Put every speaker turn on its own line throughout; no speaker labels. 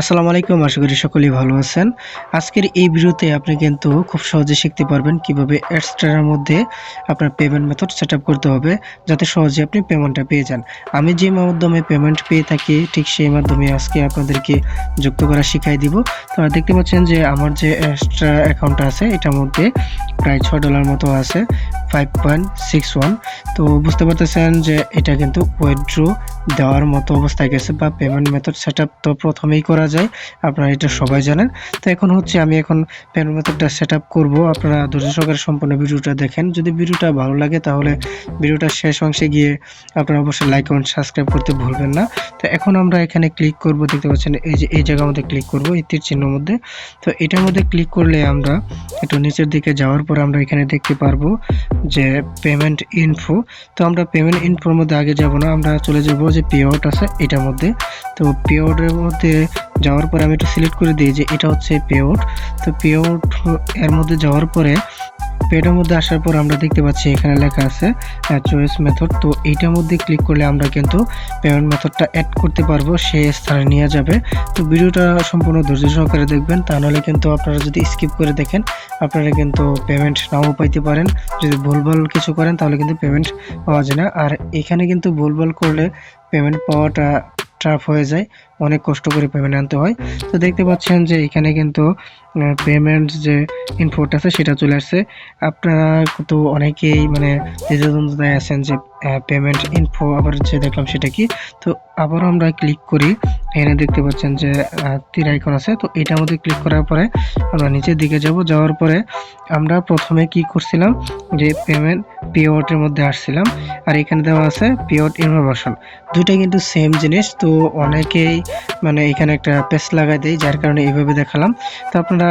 আসসালামু আলাইকুম, আশা করি সকলেই ভালো আছেন। আজকের এই ভিডিওতে আপনি কিন্তু খুব সহজে শিখতে পারবেন কীভাবে অ্যাডস্টারের মধ্যে আপনার পেমেন্ট মেথড সেট করতে হবে, যাতে সহজে আপনি পেমেন্টটা পেয়ে যান। আমি যে মাধ্যমে পেমেন্ট পেয়ে থাকি, ঠিক সেই মাধ্যমে আজকে আপনাদেরকে যুক্ত করা শিখাই দিব। তো দেখতে পাচ্ছেন যে আমার যে এক্সট্রা অ্যাকাউন্টটা আছে, এটার মধ্যে প্রায় ছয় ডলার মতো আছে ফাইভ পয়েন্ট সিক্স ওয়ান তো বুঝতে পারতেছেন যে এটা কিন্তু উইথড্র দেওয়ার মতো অবস্থায় গেছে বা পেমেন্ট মেথড সেট তো প্রথমেই করা যায়। আপনারা এটা সবাই জানেন। তো এখন হচ্ছে আমি এখন পেমেন্ট মেথডটা সেট আপ করব। আপনারা ধৈর্য সহকারে সম্পূর্ণ ভিডিওটা দেখেন। যদি ভিডিওটা ভালো লাগে তাহলে ভিডিওটা শেষ অংশে গিয়ে আপনারা অবশ্যই লাইক কমেন্ট সাবস্ক্রাইব করতে ভুলবেন না। তো এখন আমরা এখানে ক্লিক করব। দেখতে পাচ্ছেন এই যে, এই জায়গার মধ্যে ক্লিক করব, এই তীর চিহ্নের মধ্যে। তো এটার মধ্যে ক্লিক করলে আমরা একটু নিচের দিকে যাওয়ার পর আমরা এখানে দেখতে পারব যে পেমেন্ট ইনফো তো আমরা পেমেন্ট ইনফোর মধ্যে আগে যাব না। আমরা চলে যাব যে পে আউট আছে এটার মধ্যে। তো পে আউটের মধ্যে যাওয়ার পরে আমি একটু সিলেক্ট করে দিই যে এটা হচ্ছে পে আউট তো পে আউট এর মধ্যে যাওয়ার পরে পেডের মধ্যে আসার পর আমরা দেখতে পাচ্ছি এখানে লেখা আছে চয়েস মেথড তো এইটার মধ্যে ক্লিক করলে আমরা কিন্তু পেমেন্ট মেথডটা অ্যাড করতে পারব সেই স্থানে নিয়ে যাবে। তো ভিডিওটা সম্পূর্ণ ধৈর্য সহকারে দেখবেন। তা নাহলে কিন্তু আপনারা যদি স্কিপ করে দেখেন, আপনারা কিন্তু পেমেন্ট নাও পাইতে পারেন। যদি ভুলভাল কিছু করেন, তাহলে কিন্তু পেমেন্ট পাওয়া যায় না। আর এখানে কিন্তু ভুলভাল করলে পেমেন্ট পাওয়াটা ট্রাফ হয়ে যায়। অনেক কষ্ট করে পেমেন্ট আনতে হয়। তো দেখতে পাচ্ছেন যে এখানে কিন্তু পেমেন্ট যে ইনফোট আছে সেটা চলে আসছে। আপনারা তো অনেকেই মানে দ্বিধাদ্বন্দ্বতায় আছেন যে পেমেন্ট ইনফো আবার যে দেখলাম সেটা কি? তো আবারও আমরা ক্লিক করি। এখানে দেখতে পাচ্ছেন যে তীর আইকন আছে। তো এটার মধ্যে ক্লিক করার পরে আমরা নিচের দিকে যাব। যাওয়ার পরে আমরা প্রথমে কি করছিলাম? যে পেমেন্ট পে আউটের মধ্যে আসছিলাম। আর এখানে দেওয়া আছে পে আউট ইনফরমেশন দুইটা কিন্তু সেম জিনিস। তো অনেকেই মানে এখানে একটা পেস্ট লাগাই দেয় যার কারণে এইভাবে দেখালাম। তো আপনারা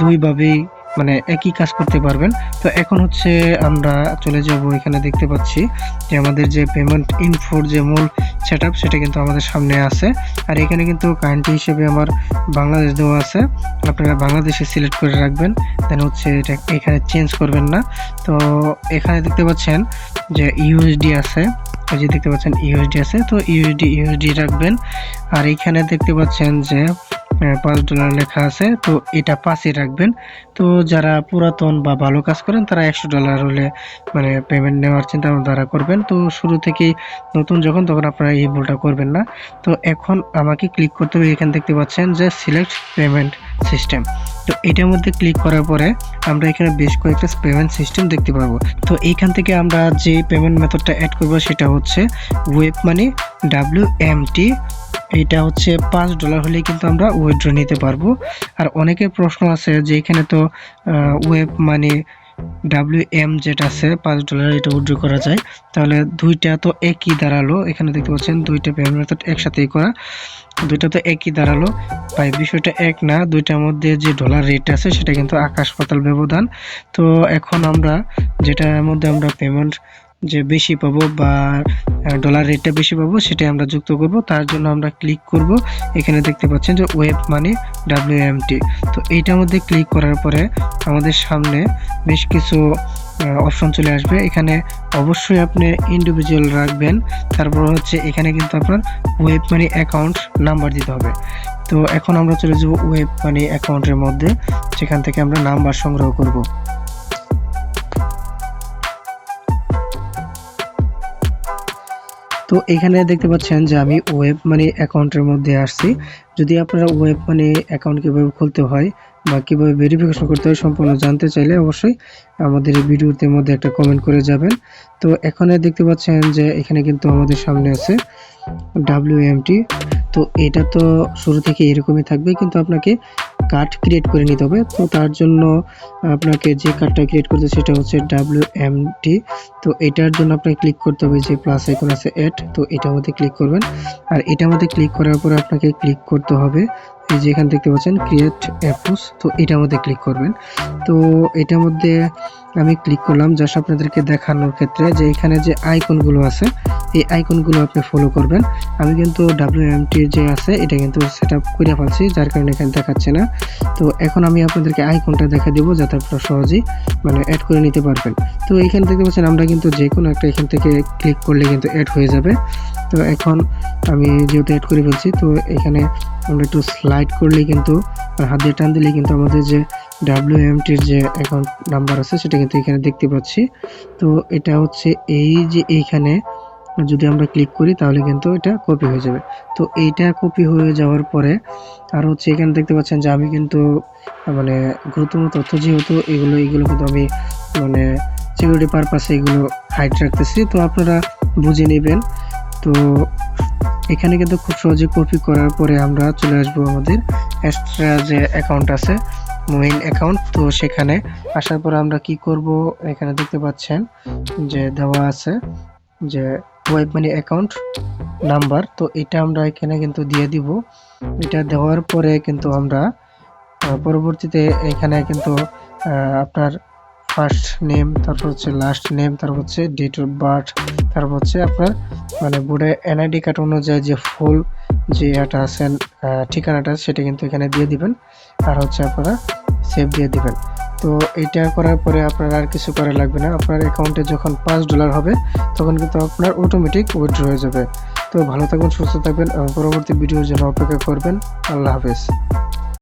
দুইভাবেই মানে একই কাজ করতে পারবেন। তো এখন হচ্ছে আমরা চলে যাব এখানে দেখতে পাচ্ছি যে আমাদের যে পেমেন্ট ইনফোর যে মূল সেট সেটা কিন্তু আমাদের সামনে আছে। আর এখানে কিন্তু কারেন্টি হিসেবে আমার বাংলাদেশ দেওয়া আছে। আপনারা বাংলাদেশে সিলেক্ট করে রাখবেন। দেন হচ্ছে এটা এখানে চেঞ্জ করবেন না। তো এখানে দেখতে পাচ্ছেন যে ইউএসডি আছে। এই যে দেখতে পাচ্ছেন ইউএসডি আছে, তো ইউএসডি ইউএসডি রাখবেন। আর এখানে দেখতে পাচ্ছেন যে পাঁচ ডলার লেখা আছে, তো এটা পাঁচই রাখবেন। তো যারা পুরাতন বা ভালো কাজ করেন, তারা একশো ডলার হলে মানে পেমেন্ট নেওয়ার চিন্তা তারা করবেন। তো শুরু থেকেই নতুন যখন, তখন আপনারা এই ভুলটা করবেন না। তো এখন আমাকে ক্লিক করতে হবে, এখানে দেখতে পাচ্ছেন যে সিলেক্ট পেমেন্ট সিস্টেম তো এটার মধ্যে ক্লিক করার পরে আমরা এখানে বেশ কয়েকটা পেমেন্ট সিস্টেম দেখতে পাবো। তো এইখান থেকে আমরা যে পেমেন্ট মেথডটা অ্যাড করব, সেটা হচ্ছে web money W M T এটা হচ্ছে পাঁচ ডলার হলেই কিন্তু আমরা উইথড্র নিতে পারব। আর অনেকের প্রশ্ন আছে যে এখানে তো ওয়েব মানে ডাব্লিউ এম যেটা আছে, পাঁচ ডলার এটা উইথড্র করা যায়। তাহলে দুইটা তো একই দাঁড়াল। এখানে দেখতে পাচ্ছেন, দুইটা পেমেন্ট মেথড একসাথেই করা। দুইটা তো একই দাঁড়াল। ভাই, বিষয়টা এক না, দুইটার মধ্যে যে ডলার রেট আছে সেটা কিন্তু আকাশ পাতাল ব্যবধান। তো এখন আমরা, যেটার মধ্যে আমরা পেমেন্ট যে বেশি পাবো বা ডলার রেটটা বেশি পাবো সেটাই আমরা যুক্ত করব। তার জন্য আমরা ক্লিক করব। এখানে দেখতে পাচ্ছেন যে ওয়েব মানি ডাব্লিউএমটি তো এইটার মধ্যে ক্লিক করার পরে আমাদের সামনে বেশ কিছু অপশন চলে আসবে। এখানে অবশ্যই আপনি ইন্ডিভিজুয়াল রাখবেন। তারপর হচ্ছে এখানে কিন্তু আপনার ওয়েব মানি অ্যাকাউন্ট নাম্বার দিতে হবে। তো এখন আমরা চলে যাব ওয়েব মানি অ্যাকাউন্টের মধ্যে। সেখান থেকে আমরা নাম্বার সংগ্রহ করব। তো এখানে দেখতে পাচ্ছেন যে আমি ওয়েব মানি অ্যাকাউন্টের মধ্যে আসছি। যদি আপনারা ওয়েব মানি অ্যাকাউন্ট কীভাবে খুলতে হয় বা কীভাবে ভেরিফিকেশন করতে হয় সম্পূর্ণ জানতে চাইলে অবশ্যই আমাদের এই ভিডিওতে মধ্যে একটা কমেন্ট করে যাবেন। তো এখানে দেখতে পাচ্ছেন যে এখানে কিন্তু আমাদের সামনে আছে ডাব্লিউএমটি তো এটা তো শুরু থেকে এরকমই থাকবে, কিন্তু আপনাকে কার্ড ক্রিয়েট করে নিতে হবে। তো তার জন্য আপনাকে যে কার্ডটা ক্রিয়েট করতে সেটা হচ্ছে ডাব্লিউ এম টি তো এটার জন্য আপনাকে ক্লিক করতে হবে যে প্লাস আইকন আছে অ্যাড তো এটার মধ্যে ক্লিক করবেন। আর এটার মধ্যে ক্লিক করার পরে আপনাকে ক্লিক করতে হবে এই যে এখানে দেখতে পাচ্ছেন ক্রিয়েট অ্যাপস তো এটার মধ্যে ক্লিক করবেন। তো এটার মধ্যে আমি ক্লিক করলাম জাস্ট আপনাদেরকে দেখানোর ক্ষেত্রে যে এখানে যে আইকনগুলো আছে, এই আইকনগুলো আপনি ফলো করবেন। আমি কিন্তু ডাব্লিউএমটি যে আছে, এটা কিন্তু সেট আপ করে ফেলছি, যার কারণে এখানে দেখাচ্ছে না। তো এখন আমি আপনাদেরকে আইকনটা দেখা দেবো, যাতে আপনারা সহজেই মানে অ্যাড করে নিতে পারবেন। তো এইখানে দেখতে পাচ্ছেন, আমরা কিন্তু যে কোনো একটা এখান থেকে ক্লিক করলে কিন্তু অ্যাড হয়ে যাবে। তো এখন আমি যেহেতু অ্যাড করে ফেলছি, তো এখানে আমরা একটু স্লাইড করলে কিন্তু হাত দিয়ে টান দিলে কিন্তু আমাদের যে ডাব্লিউ এমটির যে অ্যাকাউন্ট নাম্বার আছে, সেটা কিন্তু এখানে দেখতে পাচ্ছি। তো এটা হচ্ছে এই যে এইখানে যদি আমরা ক্লিক করি, তাহলে কিন্তু এটা কপি হয়ে যাবে। তো এইটা কপি হয়ে যাওয়ার পরে আর হচ্ছে এখানে দেখতে পাচ্ছেন যে আমি কিন্তু মানে গুরুত্বপূর্ণ তথ্য যেহেতু এগুলো এগুলো কিন্তু আমি মানে সিকিউরিটি পারপাসে এগুলো হাইট রাখতেছি। তো আপনারা বুঝে নেবেন তো এখানে কিন্তু খুব সহজে কপি করার পরে আমরা চলে আসব আমাদের এক্সট্রা যে অ্যাকাউন্ট আছে মেইন অ্যাকাউন্ট তো সেখানে আসার পর আমরা কি করব? এখানে দেখতে পাচ্ছেন যে দেওয়া আছে যে ওয়েব মানি অ্যাকাউন্ট নাম্বার তো এটা আমরা এখানে কিন্তু দিয়ে দিব। এটা দেওয়ার পরে কিন্তু আমরা পরবর্তীতে এখানে কিন্তু আপনার ফার্স্ট নেম তারপর হচ্ছে লাস্ট নেম তারপর হচ্ছে ডেট অফ বার্থ তারপর হচ্ছে আপনার মানে বোর্ডে এনআইডি কার্ড অনুযায়ী যে ফুল যে এটা আছেন ঠিকানাটা সেটা কিন্তু এখানে দিয়ে দিবেন। আর হচ্ছে আপনারা সেভ দিয়ে দিবেন। তো এটা করার পরে আপনার আর কিছু করা লাগবে না। আপনার অ্যাকাউন্টে যখন পাঁচ ডলার হবে, তখন কিন্তু আপনার অটোমেটিক উইথড্র হয়ে যাবে। তো ভালো থাকবেন, সুস্থ থাকবেন, এবং পরবর্তী ভিডিওর জন্য অপেক্ষা করবেন। আল্লাহ হাফেজ।